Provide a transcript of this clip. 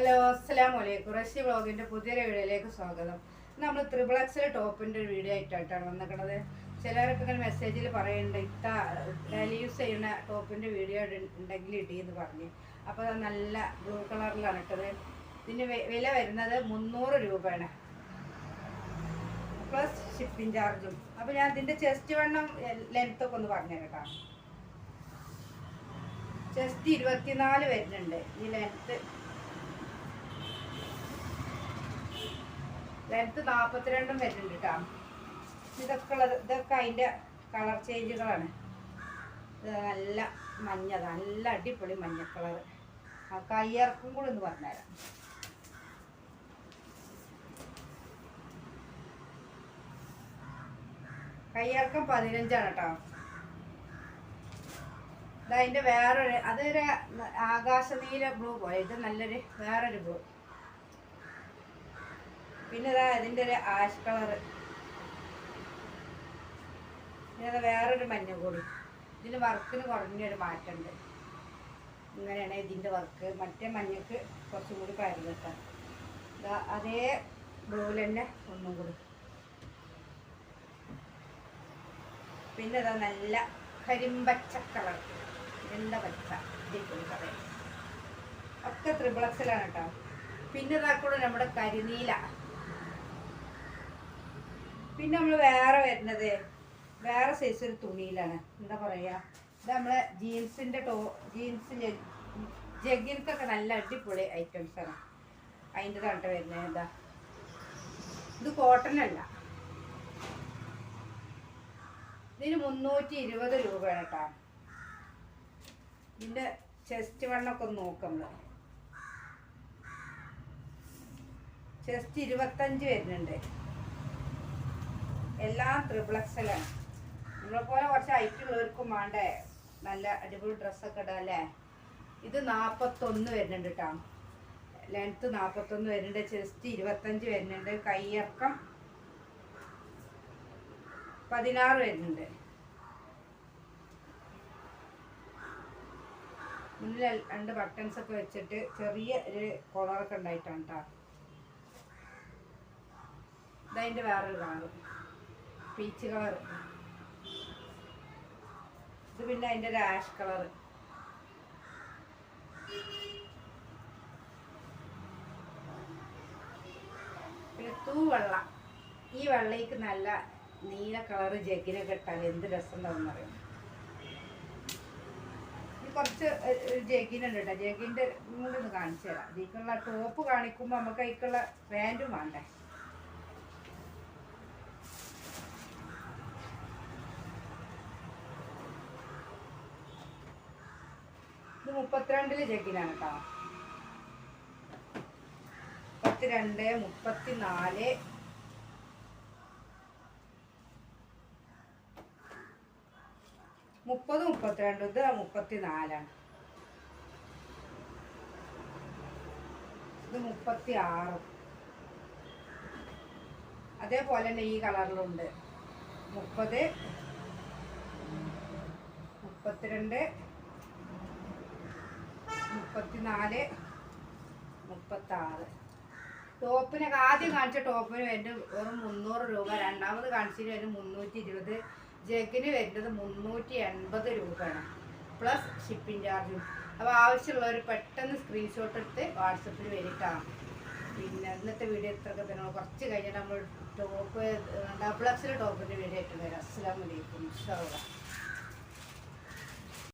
Hello അസ്സാം വലൈക്കും Russia വ്ളോഗിന്റെ പുതിയൊരു വീഡിയോയിലേക്ക് സ്വാഗതം. നമ്മൾ ത്രിബിൾ എക്സിലെ ടോപ്പിന്റെ ഒരു വീഡിയോ ആയിട്ടാണ് വന്നിരിക്കുന്നത്. ചിലരൊക്കെ ഇങ്ങനെ മെസ്സേജിൽ പറയുന്നുണ്ട് ഇത്ത ഡെയിലി യൂസ് ചെയ്യുന്ന ടോപ്പിന്റെ വീഡിയോ ഉണ്ടെങ്കിൽ ഇടീന്ന് പറഞ്ഞ്. അപ്പോൾ അത് നല്ല ബ്ലൂ കളറിലാണ് ഇട്ടത്. ഇതിന് വില വരുന്നത് മുന്നൂറ് രൂപയാണ്. പ്ലസ് ഷിപ്പിംഗ് ചാർജും അപ്പോൾ ഞാൻ ഇതിന്റെ ചെസ്റ്റ് വണ്ണം ലെങ്ത് ഒക്കെ ഒന്ന് പറഞ്ഞു കേട്ടോ. ചെസ്റ്റ് ഇരുപത്തിനാല് വരുന്നുണ്ട്. ഈ ലെങ്ത് ലെങ്ത് നാൽപ്പത്തിരണ്ടും വരുന്നുണ്ട് കേട്ടോ ഇതൊക്കെ ഉള്ളത് ഇതൊക്കെ അതിന്റെ കളർ ചേഞ്ചുകളാണ്. ഇത് നല്ല മഞ്ഞ നല്ല അടിപൊളി മഞ്ഞ കളർ. ആ കയ്യിറക്കും കൂടെ ഒന്ന് പറഞ്ഞുതരാം. കയ്യിറക്കം പതിനഞ്ചാണ് കേട്ടോ ഇതതിന്റെ വേറൊരു അതൊരു ആകാശനീല ബ്ലൂ പോലെ ഇത് നല്ലൊരു വേറൊരു ബ്ലൂ. പിന്നെ ഇതാ ഇതിന്റെ ഒരു ആഷ് കളറ്. പിന്നെ അത് വേറൊരു മഞ്ഞ കൂടി ഇതിന് വർക്കിന് കുറഞ്ഞൊരു മാറ്റമുണ്ട്. ഇങ്ങനെയാണ് ഇതിന്റെ വർക്ക്. മറ്റേ മഞ്ഞക്ക് കുറച്ചും കൂടി പയറ് ഇതാ അതേ ബ്ലൂ തന്നെ ഒന്നും കൂടി. പിന്നെ ഇതാ നല്ല കരിമ്പച്ച കളർ. നല്ല പച്ച? കളർ ഒക്കെ ത്രിബിളക്സിലാണ് കേട്ടോ പിന്നെ ഇതാക്കൂടെ നമ്മുടെ കരിനീല. പിന്നെ നമ്മൾ വേറെ വരുന്നത് വേറെ സൈസ് ഒരു തുണിയിലാണ്. എന്താ പറയുക ഇത് നമ്മളെ ജീൻസിന്റെ ടോ ജീൻസ് ജഗിൻസൊക്കെ നല്ല അടിപൊളി ഐറ്റംസ് ആണ്. അതിന്റെ തണ്ട വരുന്നത് എന്താ ഇത് കോട്ടൺ അല്ല. ഇതിന് മുന്നൂറ്റി ഇരുപത് രൂപയാണ് കേട്ടോ ഇതിന്റെ ചെസ്റ്റ് വണ്ണൊക്കെ ഒന്ന് നോക്കാം ചെസ്റ്റ് ഇരുപത്തഞ്ച് വരുന്നുണ്ട്. എല്ലാം ത്രിപ്ലക്സലാണ് നമ്മളെ പോലെ കുറച്ച് ഐറ്റം ഉള്ളവർക്കും വേണ്ടേ? നല്ല അടിപൊളി ഡ്രസ്സൊക്കെ ഇടാം അല്ലേ? ഇത് നാൽപ്പത്തൊന്ന് വരുന്നുണ്ട് കേട്ടോ ലെങ്ത്ത് നാൽപ്പത്തൊന്ന് വരുന്നുണ്ട് ചെസ്റ്റ് ഇരുപത്തഞ്ച് വരുന്നുണ്ട് കയ്യിറക്കം പതിനാറ് വരുന്നുണ്ട്. മുന്നിൽ രണ്ട് ബട്ടൺസ് ഒക്കെ വെച്ചിട്ട് ചെറിയ ഒരു കോളറൊക്കെ ഉണ്ടായിട്ടാണ് കേട്ടോ ഇതതിന്റെ വേറൊരു കളറ് പീച്ച് കളർ ഇത് പിന്നെ അതിന്റെ ഒരു ആഷ് കളർ പിന്നെ തൂ വെള്ള. ഈ വെള്ളയ്ക്ക് നല്ല നീല കളർ ജഗിനൊക്കെ ഇട്ടാൽ എന്ത് രസം ഉണ്ടാവും അറിയാം? കുറച്ച് ജഗിനുണ്ട് കേട്ടോ. ജഗിന്റെ കൂടെ ഒന്ന് കാണിച്ചു തരാം. ഇതിക്കുള്ള ടോപ്പ് കാണിക്കുമ്പോൾ നമുക്ക് അതിക്കുള്ള പാന്റും വേണ്ടേ? മുപ്പത്തിരണ്ടിൽ ചെക്കിനാണ് കേട്ടോ. മുപ്പത്തിരണ്ട് മുപ്പത്തിനാല്. മുപ്പത് മുപ്പത്തിരണ്ട് ഇത് മുപ്പത്തിനാലാണ്. ഇത് മുപ്പത്തി ആറും അതേപോലെ തന്നെ ഈ കളറിലുണ്ട്. മുപ്പത് മുപ്പത്തിരണ്ട് മുപ്പത്തിനാല് മുപ്പത്താറ്. ടോപ്പിനൊക്കെ ആദ്യം കാണിച്ച ടോപ്പിന് വരുന്നത് വെറും മുന്നൂറ് രൂപ രണ്ടാമത് കാണിച്ചതിന് വരുന്നത് മുന്നൂറ്റി ഇരുപത് ജഗിന് വരുന്നത് മുന്നൂറ്റി എൺപത് രൂപയാണ് പ്ലസ് ഷിപ്പിംഗ് ചാർജും അപ്പോൾ ആവശ്യമുള്ളവർ പെട്ടെന്ന് സ്ക്രീൻഷോട്ട് എടുത്ത് വാട്സപ്പിൽ വരിട്ടാണ് പിന്നെ ഇന്നത്തെ വീഡിയോ ഇത്രയൊക്കെ തന്നെ. കുറച്ച് കഴിഞ്ഞാൽ നമ്മൾ ടോപ്പ് ഡബിൾ എക്സിൽ ടോപ്പിന്റെ വീഡിയോ ആയിട്ട് വരാം. അസ്സാം വലൈക്കും ഇൻഷാ അള്ളാ.